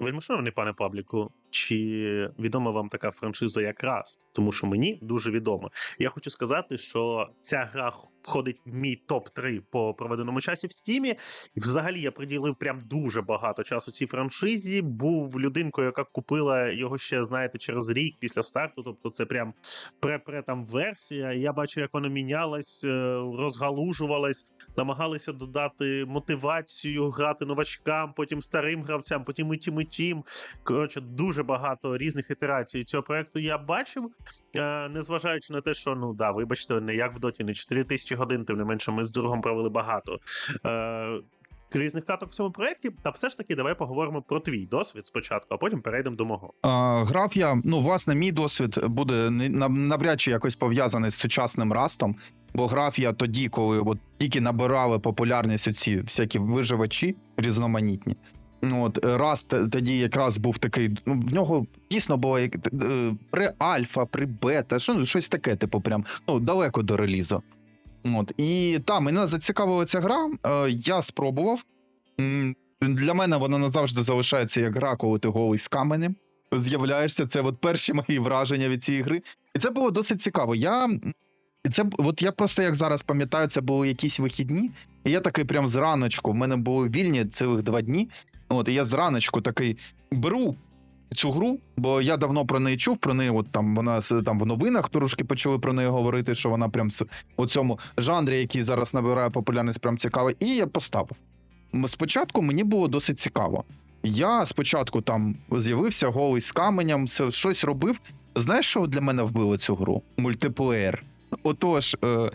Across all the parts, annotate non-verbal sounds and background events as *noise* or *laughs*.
Вельмишановний пане Пабліку, чи відома вам така франшиза як Rust? Тому що мені дуже відомо. Я хочу сказати, що ця гра входить в мій топ-3 по проведеному часі в стімі. І взагалі я приділив прям дуже багато часу цій франшизі. Був людинкою, яка купила його ще, знаєте, через рік після старту. Тобто, це прям пре-пре там версія. Я бачу, як вона мінялась, е, розгалужувалась, намагалися додати мотивацію грати новачкам, потім старим гравцям, потім і тім, і тім. Коротше, дуже багато різних ітерацій цього проекту я бачив. Е, Незважаючи на те, що ну да, вибачте, не як в доті, не 4 тисячі годин, тим не менше, ми з другом провели багато. Е, Різних каток в цьому проєкті, та все ж таки давай поговоримо про твій досвід спочатку, а потім перейдемо до мого. А, грав я, ну, власне, мій досвід буде навряд чи якось пов'язаний з сучасним растом, бо грав я тоді, коли от тільки набирали популярність оці всякі виживачі різноманітні. Ну, От е, т- тоді якраз був такий. Ну, в нього дійсно було як е, при альфа, при бета, що, щось таке, типу, прям ну, далеко до релізу. От. І там мене зацікавила ця гра. Е, я спробував. Для мене вона назавжди залишається як гра, коли ти голий з каменем. З'являєшся. Це от перші мої враження від цієї гри. І це було досить цікаво. Я. Це от я просто як зараз пам'ятаю, це були якісь вихідні, і я такий прям зраночку. В мене були вільні цілих два дні. От, і я зраночку такий беру цю гру, бо я давно про неї чув. Про неї, от там вона там в новинах трошки почали про неї говорити, що вона прям у цьому жанрі, який зараз набирає популярність, прям цікава. І я поставив. Спочатку мені було досить цікаво. Я спочатку там з'явився голий з каменем, все, щось робив. Знаєш, що для мене вбило цю гру? Мультиплеєр. Отож, е, е,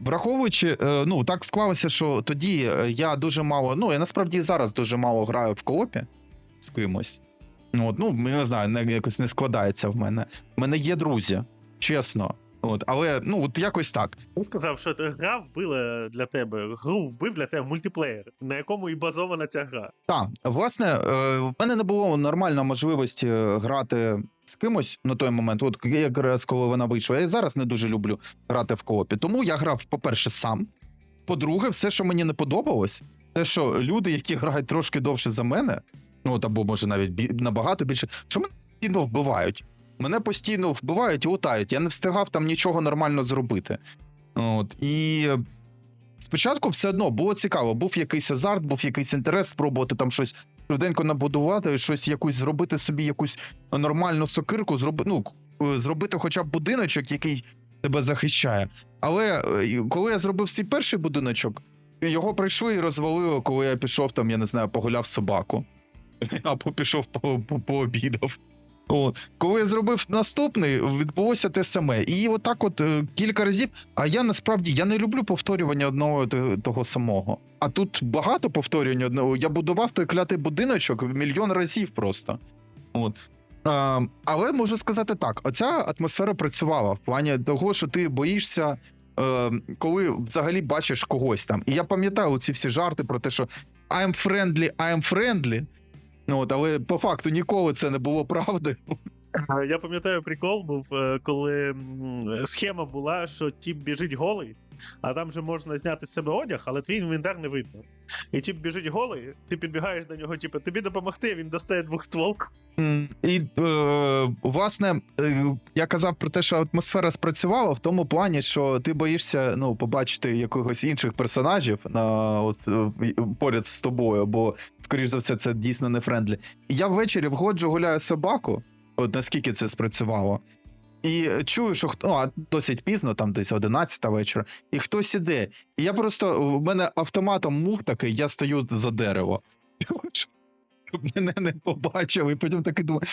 враховуючи, е, ну так склалося, що тоді е, я дуже мало, ну я насправді і зараз дуже мало граю в коопі з кимось. Ну, от, ну я не знаю, не, якось не складається в мене. У мене є друзі, чесно. От, але ну от якось так. Ти сказав, що ти гра вбила для тебе, гру вбив для тебе мультиплеєр, на якому і базована ця гра. Так, власне, е, в мене не було нормальної можливості грати з кимось на той момент. От якраз коли вона вийшла. Я зараз не дуже люблю грати в коопі. Тому я грав, по-перше, сам. По-друге, все, що мені не подобалось, те, що люди, які грають трошки довше за мене, ну от або може навіть набагато більше, що мене постійно вбивають. Мене постійно вбивають і лутають. Я не встигав там нічого нормально зробити. От і спочатку все одно було цікаво. Був якийсь азарт, був якийсь інтерес спробувати там щось швиденько набудувати, щось якусь зробити собі, якусь нормальну сокирку, зроби, ну, е, зробити хоча б будиночок, який тебе захищає. Але е, коли я зробив свій перший будиночок, його прийшли і розвалило, коли я пішов там, я не знаю, погуляв собаку. *laughs* Або пішов по, по, пообідав. От. Коли я зробив наступний, відбулося те саме. І отак, от е, кілька разів. А я насправді я не люблю повторювання одного того самого. А тут багато повторювання одного. Я будував той клятий будиночок мільйон разів просто. От. А, але можу сказати так: оця атмосфера працювала в плані того, що ти боїшся. Е, коли взагалі бачиш когось там. І я пам'ятаю ці всі жарти про те, що I'm friendly, I'm friendly. Ну, от, але по факту ніколи це не було правдою. Я пам'ятаю, прикол був, е, коли схема була, що тіп біжить голий, а там же можна зняти з себе одяг, але твій інвентар не видно. І тіп біжить голий, ти підбігаєш до нього, типу, тобі допомогти, він достає двохстволку. М, І е, власне, е, я казав про те, що атмосфера спрацювала в тому плані, що ти боїшся ну, побачити якогось інших персонажів на от е, поряд з тобою, бо, скоріш за все, це дійсно не френдлі. Я ввечері входжу, гуляю собаку, от наскільки це спрацювало. І чую, що хто ну, а досить пізно, там десь 11 вечора, і хтось іде. І я просто в мене автоматом мув такий, я стою за дерево. Щоб мене не побачили, і потім такий думаю.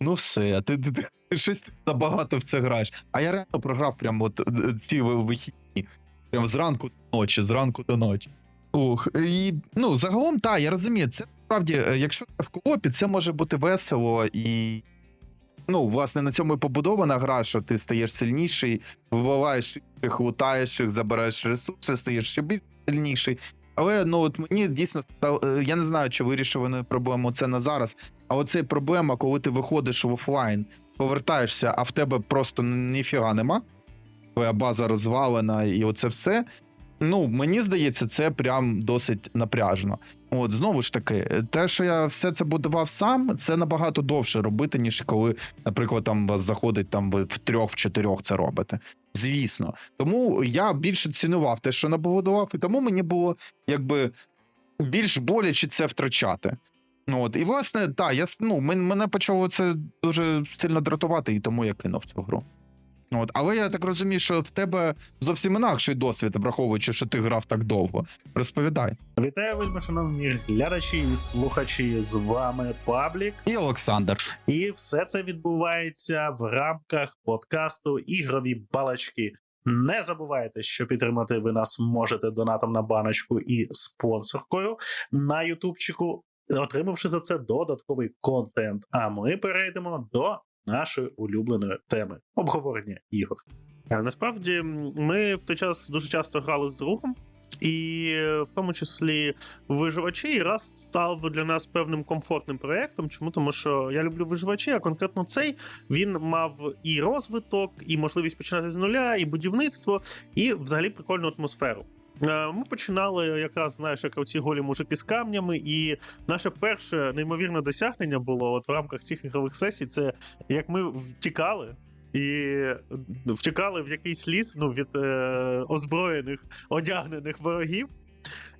Ну все, ти, ти, ти щось забагато в це граєш. А я реально програв прямо от е, ці вихідні. Прямо зранку до ночі, зранку до ночі. Ух, і ну, загалом, так, я розумію, це справді, е, якщо в коопі, це може бути весело і. Ну, власне, на цьому і побудована гра, що ти стаєш сильніший, вбиваєш їх, лутаєш їх, забираєш ресурси, стаєш ще більш сильніший. Але ну от мені дійсно е, я не знаю, чи вирішив проблему це на зараз. А оце проблема, коли ти виходиш в офлайн, повертаєшся, а в тебе просто ніфіга нема. Твоя база розвалена, і оце все. Ну, мені здається, це прям досить напряжно. От знову ж таки, те, що я все це будував сам, це набагато довше робити, ніж коли, наприклад, там вас заходить там ви в трьох, в чотирьох це робите. Звісно, тому я більше цінував те, що набудував, і тому мені було якби більш боляче це втрачати. От, і власне, так, я ну, мене почало це дуже сильно дратувати, і тому я кинув цю гру. Ну, От, але я так розумію, що в тебе зовсім інакший досвід, враховуючи, що ти грав так довго. Розповідай. Вітаю, вельми шановні глядачі і слухачі. З вами Паблік. І Олександр. І все це відбувається в рамках подкасту Ігрові балачки. Не забувайте, що підтримати ви нас можете донатом на баночку і спонсоркою на Ютубчику, отримавши за це додатковий контент. А ми перейдемо до нашої улюбленої теми обговорення ігор. Е, Насправді, ми в той час дуже часто грали з другом, і е, в тому числі виживачі, і раз став для нас певним комфортним проєктом. Чому? Тому що я люблю виживачі, а конкретно цей він мав і розвиток, і можливість починати з нуля, і будівництво, і взагалі прикольну атмосферу. Е, Ми починали якраз, знаєш, як оці голі мужики з камнями, і наше перше неймовірне досягнення було от в рамках цих ігрових сесій. Це як ми втікали. І втікали в якийсь ліс ну, від е, озброєних, одягнених ворогів,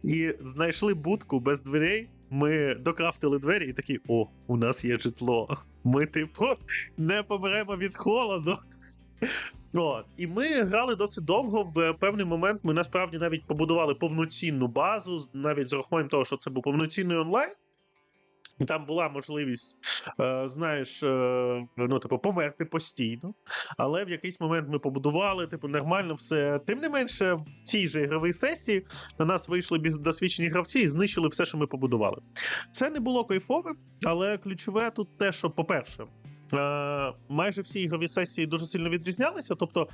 і знайшли будку без дверей. Ми докрафтили двері і такі: о, у нас є житло. Ми, типу, не помремо від холоду. От. І ми грали досить довго. В певний момент ми насправді навіть побудували повноцінну базу, навіть з урахуванням того, що це був повноцінний онлайн. І там була можливість, е, знаєш, е, ну, типу, померти постійно. Але в якийсь момент ми побудували, типу, нормально все. Тим не менше, в цій же ігровій сесії на нас вийшли досвідчені гравці і знищили все, що ми побудували. Це не було кайфове, але ключове тут те, що, по-перше, майже всі ігрові сесії дуже сильно відрізнялися. Тобто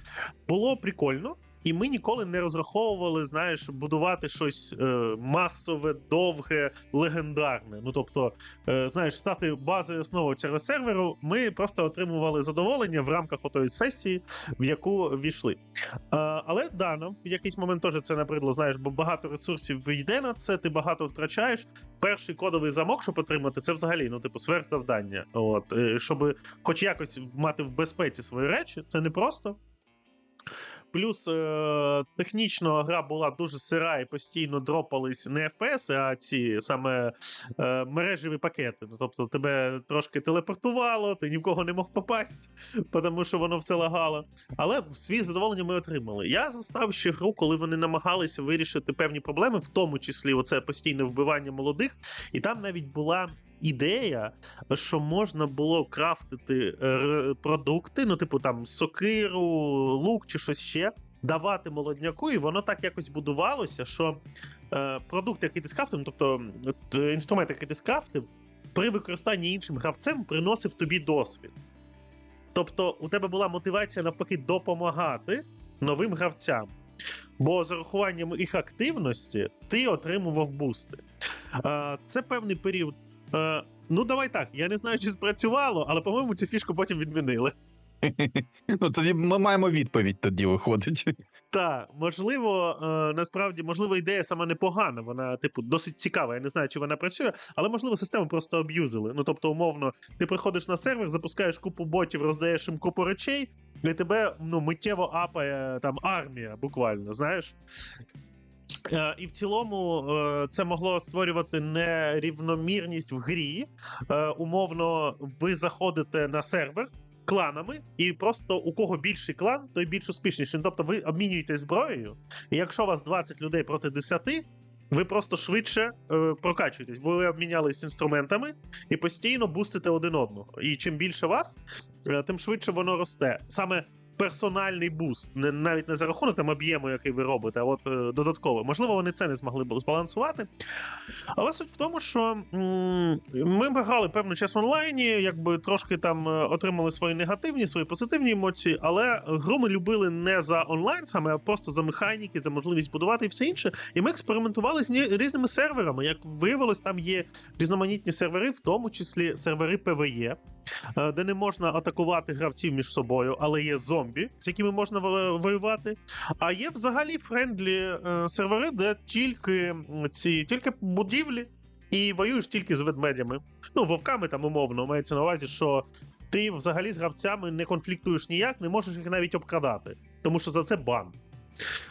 було прикольно. І ми ніколи не розраховували, знаєш, будувати щось е, масове, довге, легендарне. Ну тобто, е, знаєш, стати базою основою цього серверу. Ми просто отримували задоволення в рамках отої сесії, в яку війшли. Е, але да, нам в якийсь момент теж це набридло, знаєш, бо багато ресурсів йде на це, ти багато втрачаєш. Перший кодовий замок, щоб отримати, це взагалі, ну, типу, сверхзавдання. От, е, щоб хоч якось мати в безпеці свої речі, це не просто. Плюс е- технічно гра була дуже сира і постійно дропались не FPS, а ці саме е- мережеві пакети. Ну, тобто тебе трошки телепортувало, ти ні в кого не мог попасти, тому що воно все лагало. Але свій задоволення ми отримали. Я застав ще гру, коли вони намагалися вирішити певні проблеми, в тому числі оце постійне вбивання молодих, і там навіть була. Ідея, що можна було крафтити е, продукти, ну, типу там сокиру, лук чи щось ще, давати молодняку, і воно так якось будувалося, що е, продукт, який ти скрафтив, ну, тобто е, інструмент, який ти скрафтив, при використанні іншим гравцем приносив тобі досвід. Тобто, у тебе була мотивація навпаки допомагати новим гравцям. Бо з урахуванням їх активності ти отримував бусти. Це певний період. Е, Ну, давай так. Я не знаю, чи спрацювало, але, по-моєму, цю фішку потім відмінили. *laughs* Ну тоді ми маємо відповідь, тоді виходить. Так, можливо, е, насправді, можливо, ідея сама непогана. Вона, типу, досить цікава. Я не знаю, чи вона працює, але можливо, систему просто аб'юзили. Ну, тобто, умовно, ти приходиш на сервер, запускаєш купу ботів, роздаєш їм купу речей, і тебе ну, миттєво апає там армія, буквально, знаєш. Е, І в цілому е, це могло створювати нерівномірність в грі. Е, Умовно, ви заходите на сервер кланами, і просто у кого більший клан, той більш успішніший. Ну, Тобто ви обмінюєтесь зброєю, і якщо у вас 20 людей проти 10, ви просто швидше е, прокачуєтесь, бо ви обмінялись інструментами і постійно бустите один одного. І чим більше вас, е, тим швидше воно росте. Саме персональний буст, не навіть не за рахунок там об'єму, який ви робите, а от е, додатково. Можливо, вони це не змогли збалансувати. Але суть в тому, що ми грали певну час онлайні, якби трошки там е, отримали свої негативні, свої позитивні емоції, але гру ми любили не за онлайн саме, а просто за механіки, за можливість будувати і все інше. І ми експериментували з різними серверами. Як виявилось, там є різноманітні сервери, в тому числі сервери ПВЕ. Е, де не можна атакувати гравців між собою, але є зомбі, з якими можна воювати. А є взагалі френдлі е, сервери, де тільки ці тільки будівлі, і воюєш тільки з ведмедями. Ну, вовками там умовно мається на увазі, що ти взагалі з гравцями не конфліктуєш ніяк, не можеш їх навіть обкрадати, тому що за це бан.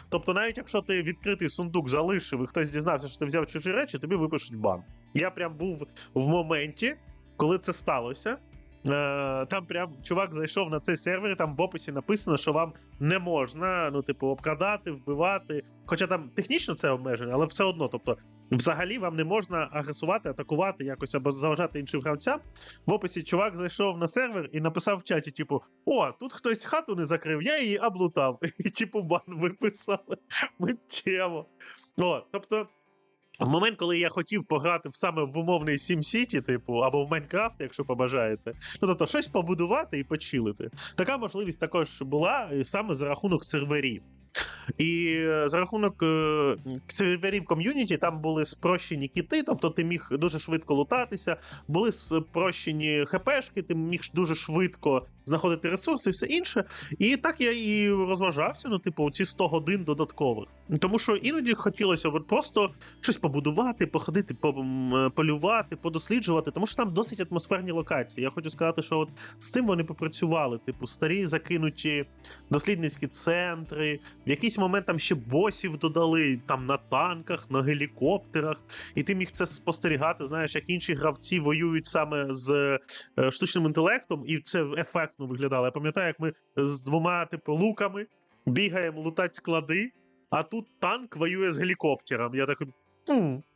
Тобто, навіть якщо ти відкритий сундук залишив і хтось дізнався, що ти взяв чужі речі, тобі випишуть бан. Я прям був в моменті, коли це сталося. Е, Там прям чувак зайшов на цей сервер, там в описі написано, що вам не можна, ну, типу, обкрадати, вбивати. Хоча там технічно це обмеження, але все одно, тобто, взагалі вам не можна агресувати, атакувати якось або заважати іншим гравцям. В описі чувак зайшов на сервер і написав в чаті: типу: О, тут хтось хату не закрив, я її облутав. *laughs* І типу бан виписали миттєво. О, тобто. В момент, коли я хотів пограти саме в умовний SimCity, типу, або в Майнкрафт, якщо побажаєте, ну тобто щось побудувати і почилити. Така можливість також була саме за рахунок серверів. І е, за рахунок е, серверів ком'юніті там були спрощені кіти, тобто ти міг дуже швидко лутатися, були спрощені хпшки, ти міг дуже швидко знаходити ресурси і все інше. І так я і розважався, ну, типу, ці 100 годин додаткових. Тому що іноді хотілося от просто щось побудувати, походити, е, полювати, подосліджувати, тому що там досить атмосферні локації. Я хочу сказати, що от з тим вони попрацювали, типу, старі закинуті дослідницькі центри. В якийсь момент там ще босів додали там на танках, на гелікоптерах, і ти міг це спостерігати. Знаєш, як інші гравці воюють саме з е, штучним інтелектом, і це ефектно виглядало. Я пам'ятаю, як ми з двома типу луками бігаємо лутати склади, а тут танк воює з гелікоптером. Я такий,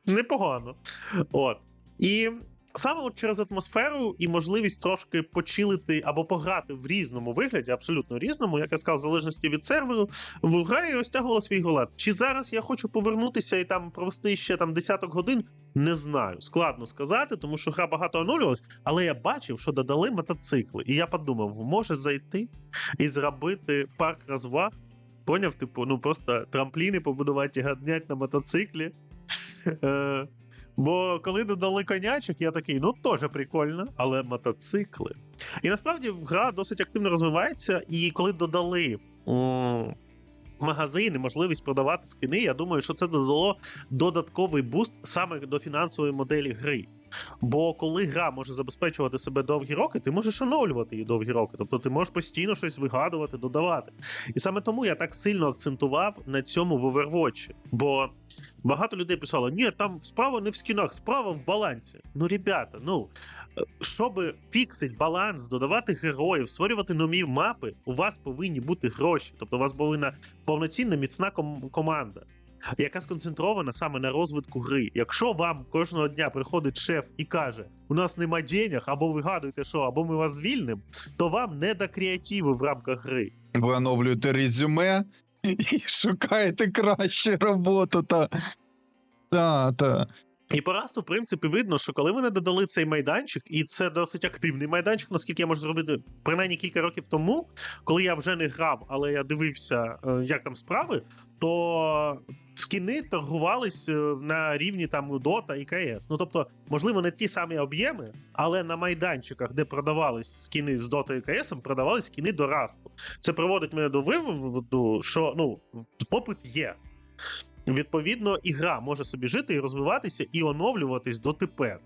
непогано. От. І саме от через атмосферу і можливість трошки почилити або пограти в різному вигляді, абсолютно різному, як я сказав, в залежності від серверу, в грі розтягувала свій голод. Чи зараз я хочу повернутися і там провести ще там десяток годин? Не знаю. Складно сказати, тому що гра багато оновлювалась, але я бачив, що додали мотоцикли. І я подумав, може зайти і зробити парк розваг. Поняв, типу, ну просто трампліни побудувати і гаднять на мотоциклі. *laughs* Е, Бо коли додали конячок, я такий, ну теж прикольно, але мотоцикли. І насправді гра досить активно розвивається, і коли додали. Магазини, можливість продавати скини. Я думаю, що це додало додатковий буст саме до фінансової моделі гри. Бо коли гра може забезпечувати себе довгі роки, ти можеш оновлювати її довгі роки. Тобто ти можеш постійно щось вигадувати, додавати. І саме тому я так сильно акцентував на цьому в Overwatch. Бо багато людей писало: ні, там справа не в скінах, справа в балансі. Ну, ребята, ну щоб фіксить баланс, додавати героїв, створювати нові мапи, у вас повинні бути гроші. Тобто, у вас повинна повноцінна міцна ком- команда. Яка сконцентрована саме на розвитку гри. Якщо вам кожного дня приходить шеф і каже: у нас нема денег, або вигадуєте, що, або ми вас звільнимо, то вам не до креативу в рамках гри. Ви оновлюєте резюме *laughs* і шукаєте кращу роботу. Та, Да, та. І по Расту, в принципі, видно, що коли вони додали цей майданчик, і це досить активний майданчик, наскільки я можу зробити принаймні кілька років тому, коли я вже не грав, але я дивився, е, як там справи, то скіни торгувались е, на рівні там Dota і CS. Ну тобто, можливо, не ті самі об'єми, але на майданчиках, де продавались скіни з Dota і CS, продавались скіни до Расту. Це приводить мене до виводу, що ну попит є. Відповідно, і гра може собі жити і розвиватися, і оновлюватись дотепер.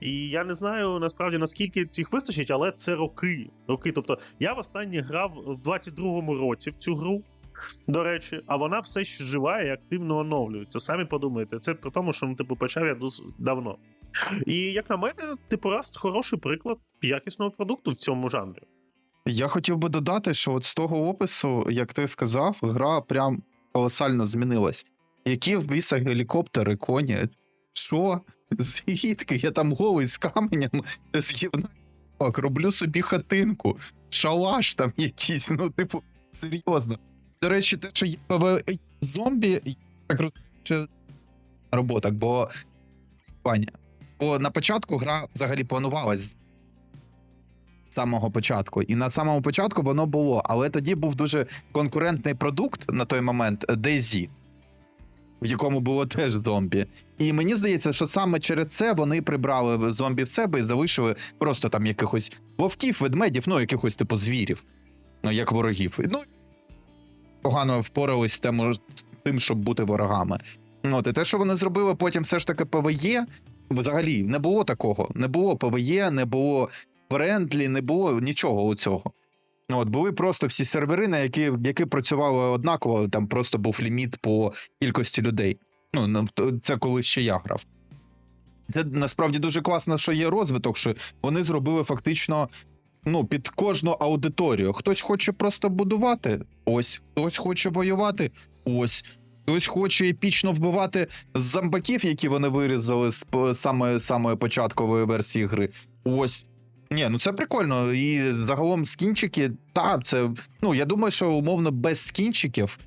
І я не знаю насправді наскільки цих вистачить, але це роки. Роки. Тобто, я востаннє грав в 22-му році в цю гру. До речі, а вона все ще жива і активно оновлюється. Самі подумайте, це при тому, що ну, типу, почав я давно. І як на мене, типу, Rust хороший приклад якісного продукту в цьому жанрі. Я хотів би додати, що от з того опису, як ти сказав, гра прям колосально змінилась. Які в біса гелікоптери, коні? Що? Звідки? Я там голий з каменем, з гівна. Роблю собі хатинку, шалаш там якийсь, ну, типу, серйозно. До речі, те, що є зомбі, так розумію, робота, бо. Бо на початку гра взагалі планувалась з самого початку. І на самому початку воно було, але тоді був дуже конкурентний продукт на той момент DayZ. В якому було теж зомбі. І мені здається, що саме через це вони прибрали зомбі в себе і залишили просто там якихось вовків, ведмедів, ну якихось типу звірів, ну як ворогів. Ну погано впорались з тим, щоб бути ворогами. Ну, от, і те, що вони зробили потім, все ж таки ПВЄ, взагалі не було такого. Не було ПВЄ, не було френдлі, не було нічого у цього. От були просто всі сервери, на які, які працювали однаково, там просто був ліміт по кількості людей. Ну, це коли ще я грав. Це насправді дуже класно, що є розвиток, що вони зробили фактично ну, під кожну аудиторію. Хтось хоче просто будувати, ось, хтось хоче воювати, ось. Хтось хоче епічно вбивати зомбаків, які вони вирізали з самої початкової версії гри. Ось. Ні, ну це прикольно. І загалом скінчики, та, це. Ну, я думаю, що умовно без скінчиків.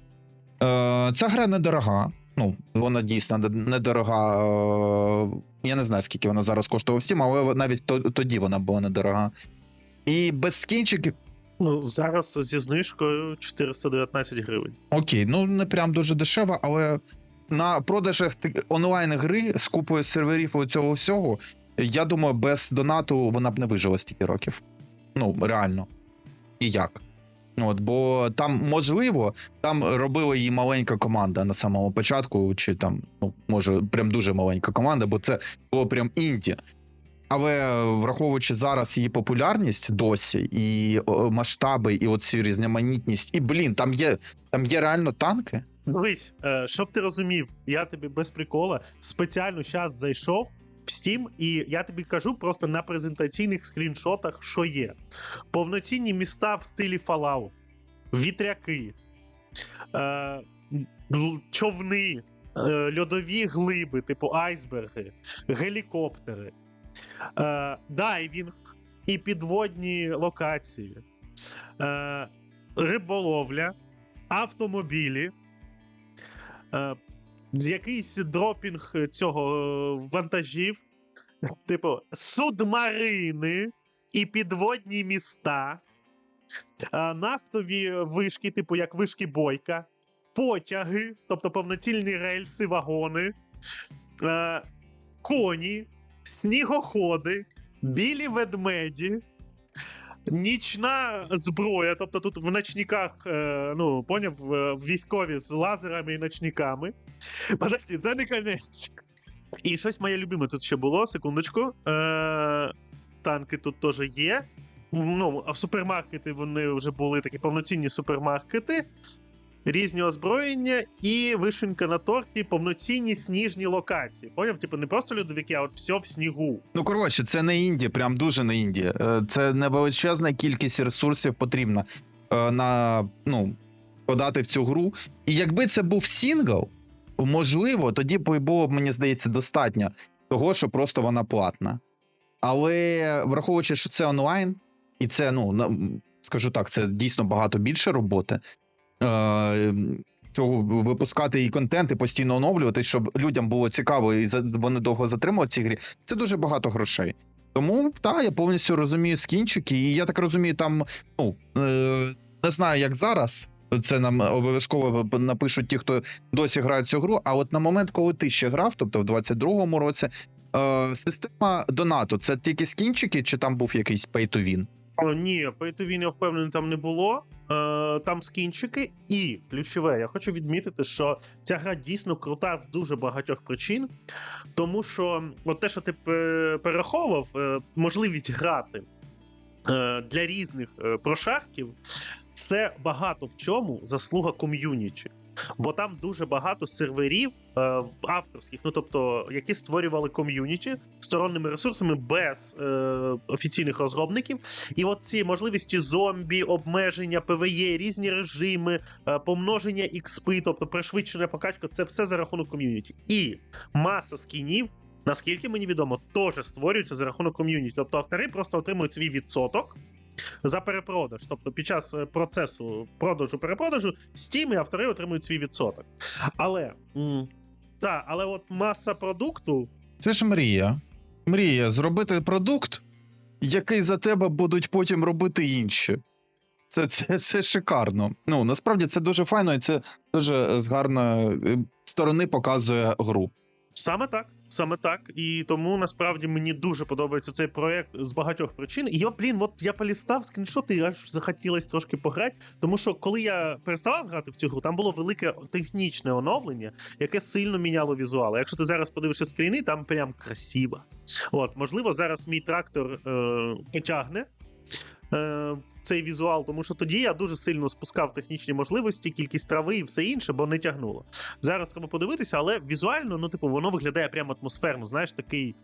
Е, ця гра недорога. Ну, вона дійсно недорога. Е, я не знаю, скільки вона зараз коштує всім, але навіть то- тоді вона була недорога. І без скінчиків. Ну, зараз зі знижкою 419 гривень. Окей, ну не прям дуже дешево, але на продажах онлайн гри з купою серверів і цього всього, я думаю, без донату вона б не вижила стільки років. Ну, реально. І як? Ну, От, бо там, можливо, там робила її маленька команда на самому початку, чи там, ну, може, прям дуже маленька команда, бо це було прям інді. Але враховуючи зараз її популярність досі, і масштаби, і оцю різноманітність, і блін, там є, там є реально танки. Дивись, е, щоб ти розумів, я тобі без прикола спеціально зараз зайшов в Steam, і я тобі кажу просто на презентаційних скріншотах, що є. Повноцінні міста в стилі Fallout, вітряки, е, човни, е, льодові глиби, типу айсберги, гелікоптери, е, дайвінг і підводні локації, е, риболовля, автомобілі. Е, якийсь дропінг цього е, вантажів, *laughs* типу, судмарини і підводні міста, нафтові вишки, типу як вишки Бойка, потяги, тобто повноцінні рельси, вагони, коні, снігоходи, білі ведмеді. Нічна зброя, тобто тут в ночниках, е, ну, поняв, в військові з лазерами і ночниками. Подожди, це не кінець. І щось моє любиме тут ще було, секундочку. Е, танки тут теж є. Ну, а супермаркети вони вже були такі повноцінні супермаркети, різні озброєння і вишенька на торті, повноцінні сніжні локації. Поняв? Типу, не просто льодовики, а от все в снігу. Ну коротше, це не інді, прям дуже не інді. Е, Це не величезна кількість ресурсів потрібна е, на ну, подати в цю гру. І якби це був сінгл, можливо, тоді б було б, мені здається, достатньо того, що просто вона платна. Але враховуючи, що це онлайн, і це, ну, скажу так, це дійсно багато більше роботи. Е, цього випускати і контент, і постійно оновлювати, щоб людям було цікаво і вони довго затримували ці грі. Це дуже багато грошей. Тому так, я повністю розумію скінчики, і я так розумію, там ну е, не знаю, як зараз. Це нам обов'язково напишуть ті, хто досі грає цю гру. А от на момент, коли ти ще грав, тобто в 22-му році, е, система донату це тільки скінчики, чи там був якийсь win? О, ні, Pay-to-Win, я впевнений, там не було. Е, там скінчики. І ключове, я хочу відмітити, що ця гра дійсно крута з дуже багатьох причин. Тому що от те, що ти пе- перераховував, е, можливість грати е, для різних е, прошарків, це багато в чому заслуга ком'юніті. Бо там дуже багато серверів е, авторських, ну тобто, які створювали ком'юніті сторонними ресурсами без е, офіційних розробників. І от ці можливості зомбі, обмеження, ПВЄ, різні режими, е, помноження XP, тобто пришвидшена покачка, це все за рахунок ком'юніті. І маса скінів, наскільки мені відомо, теж створюються за рахунок ком'юніті. Тобто автори просто отримують свій відсоток. За перепродаж, тобто під час е, процесу продажу-перепродажу, Steam і автори отримують свій відсоток. Але та, але от маса продукту Це ж мрія. Мрія зробити продукт, який за тебе будуть потім робити інші. Це, це, це шикарно. Ну насправді це дуже файно, і це дуже е, гарно. е, сторони показує гру. Саме так, саме так. І тому насправді мені дуже подобається цей проект з багатьох причин. І блін, от я полістав скріншоти, і аж захотілося трошки пограти. Тому що коли я переставав грати в цю гру, там було велике технічне оновлення, яке сильно міняло візуал. Якщо ти зараз подивишся скріни, там прям красиво. От, можливо, зараз мій трактор е, потягне. Е, цей візуал, тому що тоді я дуже сильно спускав технічні можливості, кількість трави і все інше, бо не тягнуло. Зараз треба подивитися, але візуально, ну, типу, воно виглядає прямо атмосферно. Знаєш, такий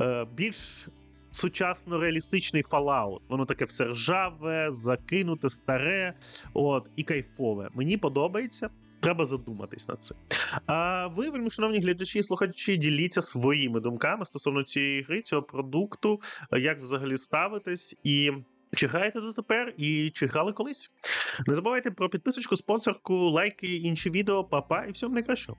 е, більш сучасно реалістичний Fallout. Воно таке все ржаве, закинуте, старе, от, і кайфове. Мені подобається. Треба задуматись над цим. А ви, вельми шановні глядачі і слухачі, діліться своїми думками стосовно цієї гри, цього продукту, як взагалі ставитесь і. Чи граєте дотепер і чи грали колись? Не забувайте про підписочку, спонсорку, лайки, інші відео, папа і всього найкращого.